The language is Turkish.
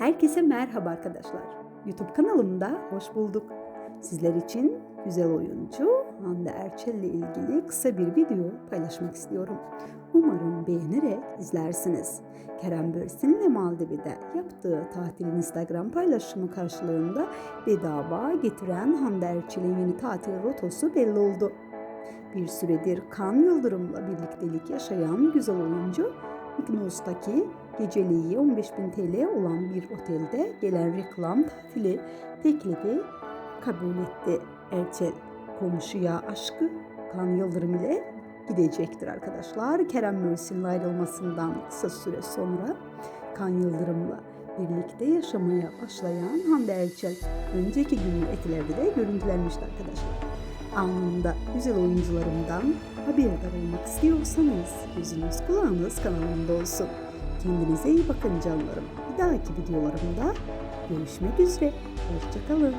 Herkese merhaba arkadaşlar. YouTube kanalımda hoş bulduk. Sizler için güzel oyuncu Hande Erçel ile ilgili kısa bir video paylaşmak istiyorum. Umarım beğenerek izlersiniz. Kerem Bürsin ile Maldiv'de yaptığı tatilin Instagram paylaşımı karşılığında bedava getiren Hande Erçel'in yeni tatil rotası belli oldu. Bir süredir Kan Yıldırım'la birliktelik yaşayan güzel oyuncu Mikonos'taki geceliği 15.000 TL olan bir otelde gelen reklam tatili teklifi kabul etti. Erçel komşuya aşkı Kan Yıldırım ile gidecektir arkadaşlar. Kerem Mürsin'le ayrılmasından kısa süre sonra Kan Yıldırım'la birlikte yaşamaya başlayan Hande Erçel önceki günün etilerde de görüntülenmişti arkadaşlar anında güzel oyuncularımdan haberdar olmak istiyorsanız gözünüz kulağınız kanalımda olsun. Kendinize iyi bakın canlarım. Bir dahaki videolarımda görüşmek üzere. Hoşçakalın.